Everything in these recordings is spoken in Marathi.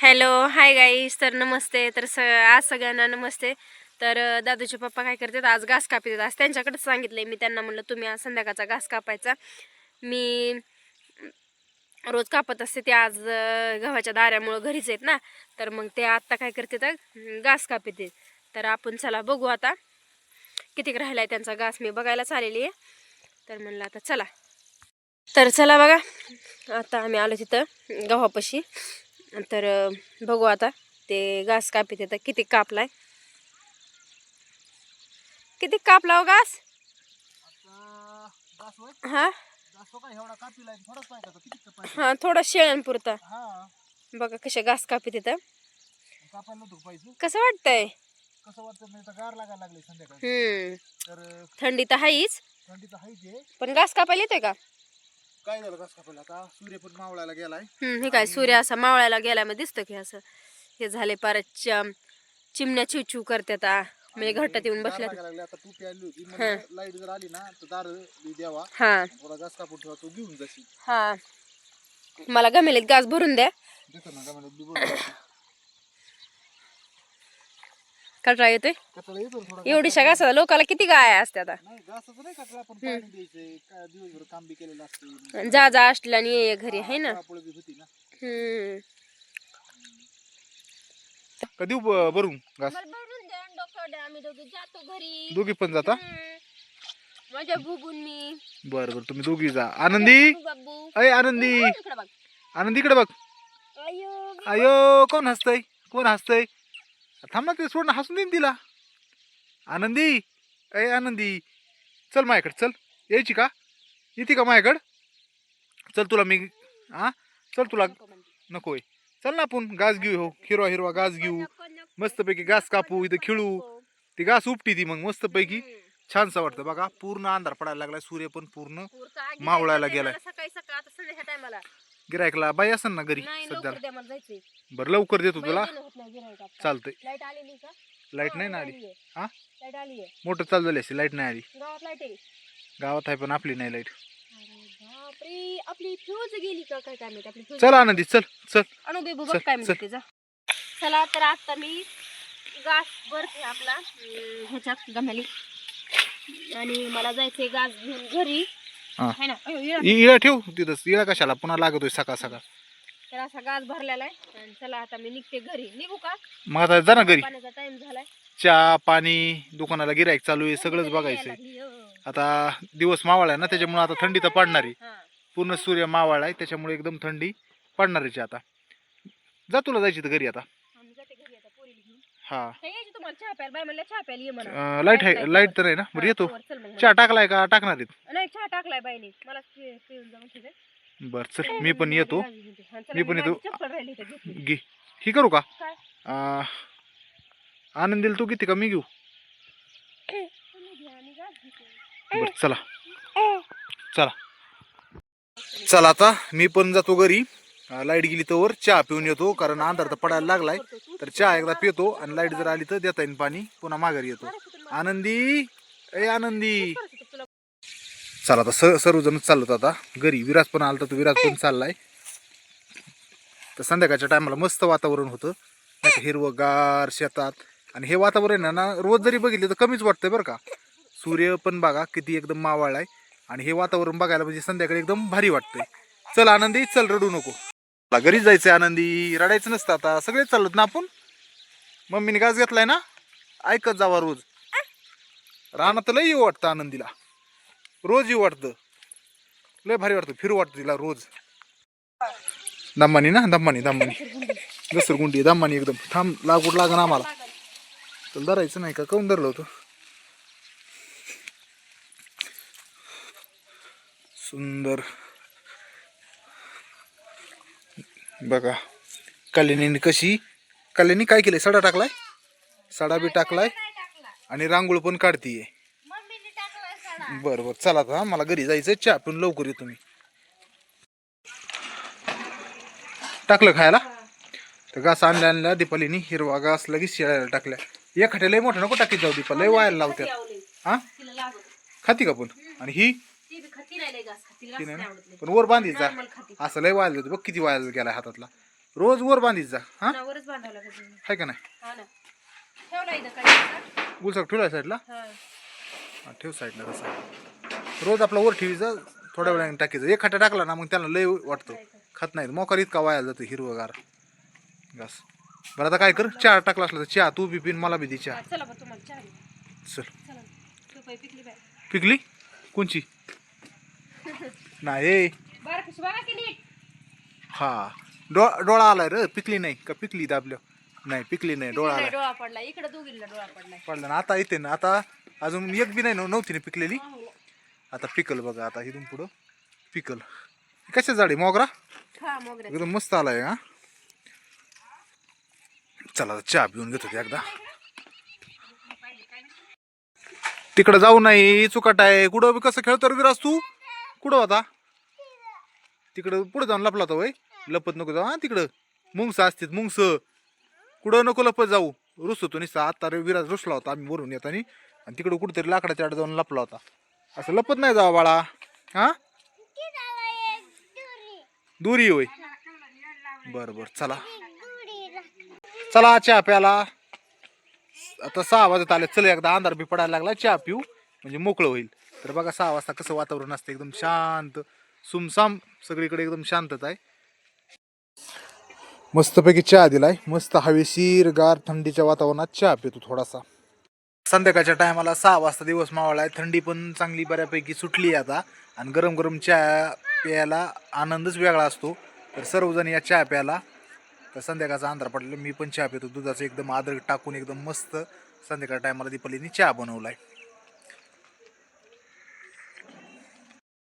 हॅलो हाय गाईस तर नमस्ते. तर स आज सगळ्यांना नमस्ते. तर दादूचे पप्पा काय करतात आज घास कापित आज त्यांच्याकडेच सांगितलंय मी त्यांना म्हणलं तुम्ही आज संध्याकाळचा घास कापायचा. मी रोज कापत असते ते आज गव्हाच्या दाऱ्यामुळं घरीच आहेत ना. तर मग ते आत्ता काय करते तर घास कापित तर आपण चला बघू आता कितीक राहिलाय त्यांचा घास. मी बघायलाच आलेली आहे. तर म्हणलं आता चला. तर चला बघा. आता आम्ही आलो तिथं गव्हापाशी. तर बघू आता ते घास कापित येतं. किती कापलाय? किती कापला हो घास? हा? हा थोडा शेळ्यांपुरता. बघा कशा घास कापित येतं. कसं वाटतंय? हम्म. थंडी तर हायच पण घास कापायला येतोय का? काय झालं आता सूर्य पण मावळायला गेलाय. हम्म हे काय सूर्य असा मावळायला गेला मग दिसतं की असं. हे झाले परत चम चिमण्या चिवचिव करतात आ. म्हणजे घट्टात येऊन बसल्या लागायला लागले आता तू प्यायली होती. लाइट जर आली ना तर दार द्यावा. हा. थोडा घास कापून ठेवा तू घेऊन जाशील. हा. मला गमेलीत घास भरून द्या. देतो ना गमेला बी बोलतो. कटरा येतोय? थोडा. एवढीशा घासाला लोकाला किती गाय असतात आता? नाही घासाचं नाही कचरा आपण पाणी द्यायचंय. काय दिवसभर काम बी केलेलं असते. जा जा असला आणि ये ये घरी आहे ना? हम्म. कधी भरून घास? आम्ही दोघी जातो घरी. दोघी पण जाता? माझ्या बुबून मी. बरं बरं तुम्ही दोघी जा. आनंदी? बाबू. अय आनंदी. आनंदी इकडे बघ. अयो अयो कोण हसतय? कोण हसतय? थांब ना ते सोड ना हसून देईन तिला. आनंदी अय आनंदी चल माझ्याकडे चल. यायची का? येते का माझ्याकडं? चल तुला मी हा चल तुला नको आहे. चल ना आपण घास घेऊ हो. हिरवा हिरवा घास घेऊ. मस्तपैकी घास कापू इथं खेळू. ती घास उपटी ती मग मस्तपैकी. छानसं वाटतं बघा. पूर्ण अंधार पडायला लागलाय सूर्य पण पूर्ण मावळायला गेलाय. सकाळी सकाळ गिरायकला बाई असन ना घरी नाही सध्या. लवकर द्या मला जायचंय. बरं लवकर देतो तुला. बैल होत नाही गिऱ्हाईक आता. चालतंय. लाइट आलेली का? लाइट नाही ना आली. हा? लाइट आली आहे मोटर चालू झाली असेल लाइट नाही आली. गावात लाइट आहे. गावात आहे पण आपली नाही लाइट. अरे बापरे आपली फ्यूज गेली का? काय काय माहिती आपली फ्यूज चल आनंदी चल चल. आणू दे चल, काय चल. म्हणते जा चला तर आता मी गास भरते आपला. अं, ह्याच्यात गम्याली आणि मला जायचंय गास घेऊन घरी. हा. ना. अयो, इळा. ठेव तिथंच इळा कशाला? पुन्हा लागतोय सकाळ सकाळ. तर असा भरलेला आहे. आणि चला आता मी निघते घरी. निघू का? मग आता जा ना घरी. पाण्याचा टाइम झालाय. चहा पाणी दुकानाला गिरायक चालू आहे. सगळंच बघायचंय. आता दिवस मावळा आहे ना त्याच्यामुळे आता थंडी तर पडणार आहे. हा. पूर्ण सूर्य मावळा आहे. त्याच्यामुळे एकदम थंडी पडणारच आहे आता. जा तुला जायची तर घरी आता आम्ही जाते घरी आता पोरीला घेऊन हा. यायची तुम्हाला चहा प्यायला. बाय म्हणलं चहा प्यायला ये म्हणा. अं, लाइट आहे लाइट तर आहे ना? बरं येतो. चल मग चहा टाकलाय का? टाकणार आहेत. नाही चहा टाकलाय बाईने. मला पि- पिऊन जाऊन ठेवे. बरं चल मी पण येतो. हा, चला, मी पण माझी येतो. चप्पल राहिली इथं, घेतली. घे. ही करू का? काय? अं, आनंदीला तू किती का? मी घेऊ. तुम्ही घ्या आणि जा घेते. बरं चला. चला. चला आता मी पण जातो घरी. लाइट गेली तर चहा पिऊन येतो कारण अंधार तर पडायला लागलाय. तर चहा एकदा पितो आणि लाइट जर आली तर देता येईल पाणी. पुन्हा माघारी येतो. आनंदी! ए आनंदी! चला आता स सर्वजण चाललोत आता. घरी विराज पण आला तर विराज पण चाललाय. तर संध्याकाळच्या टायमाला मस्त वातावरण होतं. हिरवगार शेतात. आणि हे वातावरण आहे ना रोज जरी बघितलं तर कमीच वाटतंय बरं का. सूर्य पण बघा किती एकदम मावाळलाय. आणि हे वातावरण बघायला म्हणजे संध्याकाळी एकदम भारी वाटतंय. चल आनंदी चल रडू नको. मला घरीच जायचंय आनंदी. रडायचं नसतं आता. सगळेच चाललोत ना आपण? मम्मीने गाज घेतलाय ना? ऐकत जावा रोज. रानात लय येऊ वाटतं आनंदीला. रोज येऊ वाटतं. लय भारी वाटतं. फिरू वाटतं तिला रोज. दम्मानी ना? दम्मानी दम्मानी. घसरगुंडी दम्मानी एकदम. थांब लागूड लागण आम्हाला. तर धरायचं नाही का? काऊन धरलं होतं? सुंदर. बघा. कल्याणीने कशी? कल्याणी काय केलंय? सडा टाकलाय? सडा बी टाकलाय आणि रांगोळ पण काढतीये. बरं बरं. चला आता मला घरी जायचं चहा पिऊन लवकर येतो मी. टाकलं खायला? तर घास आणल्या आणल्या दीपालीनी हिरवा घास लगेच शिळायला टाकल्या. एखाद्या लय मोठं नको टाकीत जाऊ दीपा. लय वायाला लावत्या हा? खाती का पण? आणि ही? ती बी खाती नाही लय घास खाती ती घास नाही. नाही ना. पण वर Normal खाती असं लय जातो बघ किती वायाला गेला हातातला. रोज वर बांधीत जा हा? वरच बांधावं लागेल तुम्ही. आहे का नाही? हा ना. ठेवला इथं काही गुलसाक ठेवला साईडला? हा. हा, ठेव साईडला तसा. रोज आपला वर ठेवीचा थोड्या वेळाने टाकायचं एक खाटा टाकला ना मग त्याला लय वाटतो. खात नाही मोकार इतका वाया जातो हिरवगार. घास बरं आता काय कर? चहा टाकला असला तर चहा तू बी पिन मला बी दे चहा. चला बरं तुम्हाला चहा देऊ. चल. चला. तू पाय पिकली बाय पिकली? कोणची? नाही. बरं कशी बघा की नीट. हा. डो डोळा आलाय रे. पिकली नाही. का पिकली दाबल्या नाही पिकली नाही. डोळा आलाय. डोळा पडला इकडे दोघीला डोळा पडलाय. पडला ना. आता येते ना. आता अजून एक बी नाही नव्ह- नव्हती ना पिकलेली. आता पिकल बघा. आता इथून पुढं पिकल. कशा झाडे मोगरा? हा एकदम मस्त आलाय हा. चला आता चहा पिऊन घेतो ते एकदा. तिकडं जाऊ नाही. चुकाट आहे. कुठं बी कसं खेळतो रे विराज तू? कुठं होता? तिकडं पुढे जाऊन लपला होता वय लपत नको जाऊ हा तिकडं. मुंगस असतात मुंगस. कुठं नको लपत जाऊ. रुसतो निसा आता रे विराज रुसला होता आम्ही वरून येताना. आणि तिकडं कुठेतरी लाकडाच्या आड जाऊन लपला होता. असं लपत नाही जावा बाळा. हा? दुरी होय. बरं बरं. चला. चला चहा प्याला. आता सहा वाजत आले. चल एकदा अंधार बी पडायला लागला. चहा पिऊ. म्हणजे मोकळं होईल. तर बघा सहा वाजता कसं वातावरण असतं. एकदम शांत सुमसाम. सगळीकडे एकदम शांतता आहे. मस्तपैकी चहा दिलाय. मस्त हवेशीर गार थंडीच्या वातावरणात चहा पितो थोडासा. संध्याकाळच्या टायमाला सहा वाजता दिवस मावळा आहे. थंडी पण चांगली बऱ्यापैकी सुटली आता. आणि गरम गरम चहा प्यायला आनंदच वेगळा असतो. तर सर्वजण या चहा प्यायला. तर संध्याकाळचा अंधार पडलेला मी पण चहा पितो. दुधाचं एकदम आदर टाकून एकदम मस्त संध्याकाळ टायमाला दीपालीने चहा बनवलाय.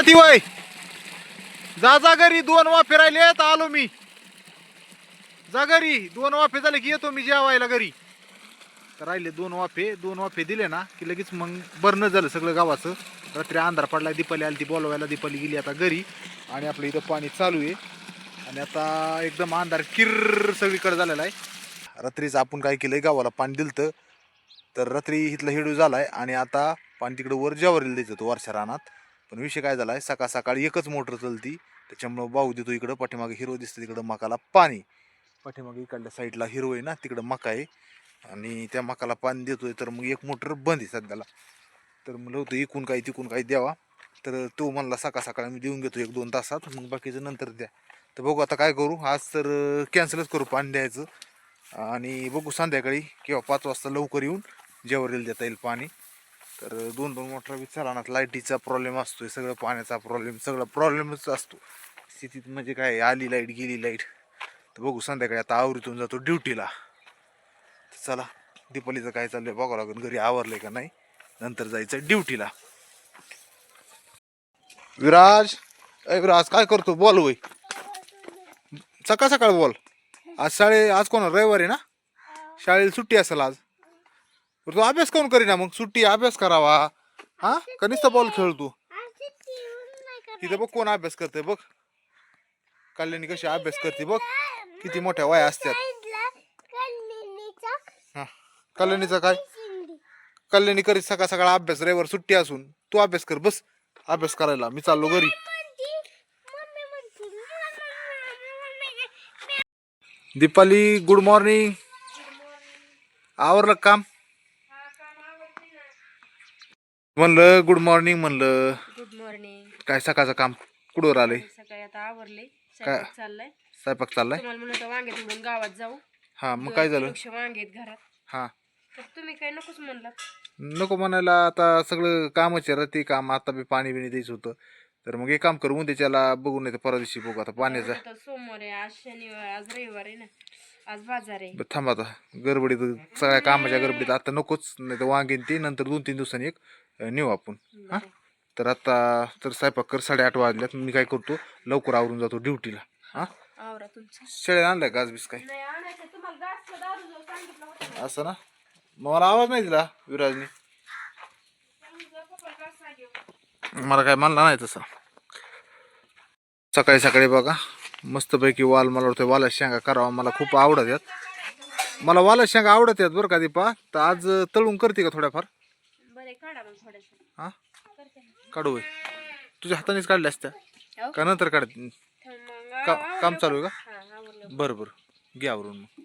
ती वय. जा जा घरी दोन वाफे राहिले तर आलो मी. जा घरी दोन वाफे झाले की येतो मी जेवायला घरी. तर राहिले दोन वाफे दोन वाफे दिले ना की लगेच मग बरणं झालं सगळं गावाचं. रात्री अंधार पडला दीपाली आली ती बोलवायला दीपाली गेली आता घरी. आणि आपलं इथं पाणी चालू आहे. आणि आता एकदम अंधार किर्र सगळीकडे झालेला आहे. रात्रीच आपण काय केलंय गावाला पाणी दिलं तर रात्री इथलं हिडू झालाय आणि आता पाणी तिकडं वर ज्यावरील द्यायचं होतं वर्षा रानात. पण विषय काय झाला आहे सकाळ सकाळी एकच मोटर चलती. त्याच्यामुळं भाऊ देतो इकडं पाठीमागे हिरो दिसतं तिकडं मकाला पाणी. पाठीमागे इकडल्या साईडला हिरो आहे ना तिकडं मका आहे. आणि त्या मकाला पाणी देतोय तर मग एक मोटर बंद आहे सध्याला. तर म्हणलं होतं इकून काही तिकून काही द्यावा. तर तो म्हणला सकाळ सकाळ मी देऊन घेतो एक दोन तासात मग बाकीचं नंतर द्या. तर बघू आता काय करू. आज तर कॅन्सलच करू पाणी द्यायचं. आणि बघू संध्याकाळी किंवा पाच वाजता लवकर येऊन जेवरील देता येईल पाणी. तर दोन दोन मोटर बी चालणार. लाईटीचा प्रॉब्लेम असतो सगळं पाण्याचा प्रॉब्लेम सगळा प्रॉब्लेमच असतो. स्थितीत म्हणजे काय आली लाइट गेली लाइट. तर बघू संध्याकाळी आता आवरीतून जातो ड्युटीला. चला दीपालीचं काय चाललंय बघावं लागेल. घरी आवरलंय का नाही नंतर जायचं ड्युटीला. विराज अय विराज काय करतो? बोल वय. सकाळ सकाळ बोल. आज शाळे आज कोण? रविवार आहे ना? शाळेला सुट्टी असेल आज. बरं तू अभ्यास कोण करीना मग? सुट्टी अभ्यास करावा. हा? कनिष्ठ बॉल खेळ तू. इथं बघ कोण अभ्यास करते बघ. कल्याणी कशी अभ्यास करते बघ. किती मोठ्या वया असतात कल्याणीचा काय? कल्याणी करीत सकाळ सकाळ अभ्यास रविवार सुट्टी असून तू अभ्यास कर बस. अभ्यास करायला. मी चाललो घरी. दीपाली गुड मॉर्निंग आवरलं काम? म्हणलं गुड मॉर्निंग म्हणलं. गुड मॉर्निंग काय सकाळचं काम? कुठवर आलंय? सकाळी आता आवरले. स्वयंपाक चाललाय. स्वयंपाक चाललाय? तुम्हाला वांगे म्हणून गावात जाऊ. हा मग काय झालं? वांगे आहेत घरात. हा. तर तुम्ही काय नकोच म्हणलं नको म्हणायला आता सगळं कामच आहे रे ते काम. आता बी पाणी बिणी द्यायचं होतं. तर मग एक काम करू उद्याच्याला बघू नाही तर परवा दिवशी बघू आता पाण्याचा. आता सोमवार आहे आज शनिवार आज रविवार आहे ना. आज बाजार आहे. बरं थांब आता. गडबडीत सगळ्या कामाच्या गडबडीत आता नकोच. नाही तर वांगेन ते नंतर दोन तीन दिवसांनी एक नेऊ आपण. हा? तर आता तर स्वयंपाक कर साडेआठ वाजल्यात मी काय करतो लवकर आवरून जातो ड्युटीला. हा? आवरा तुमचं. शेळ्या आणलाय गाज बीस काय नाही आणायचं तुम्हाला जास्त दारू जाऊ सांगितलं होतं असं ना? मग मला आवाज नाही दिला विराजने. मला काय म्हणला नाही तसं. सकाळी सकाळी बघा मस्तपैकी वाल मला वाटतं वाला शेंगा करावा मला खूप आवडत आहेत. मला वाला शेंगा आवडत आहेत बरं का दीपा. तर आज तळून करते का थोड्याफार? बरं काढा मग थोडंसं. हा? करते काढू होय. तुझ्या हातानेच काढल्या असत्या. हो. का नंतर काढ मग. का- काम चालू आहे का? हा आवरलं. बरं बरं. घ्या आवरून मग.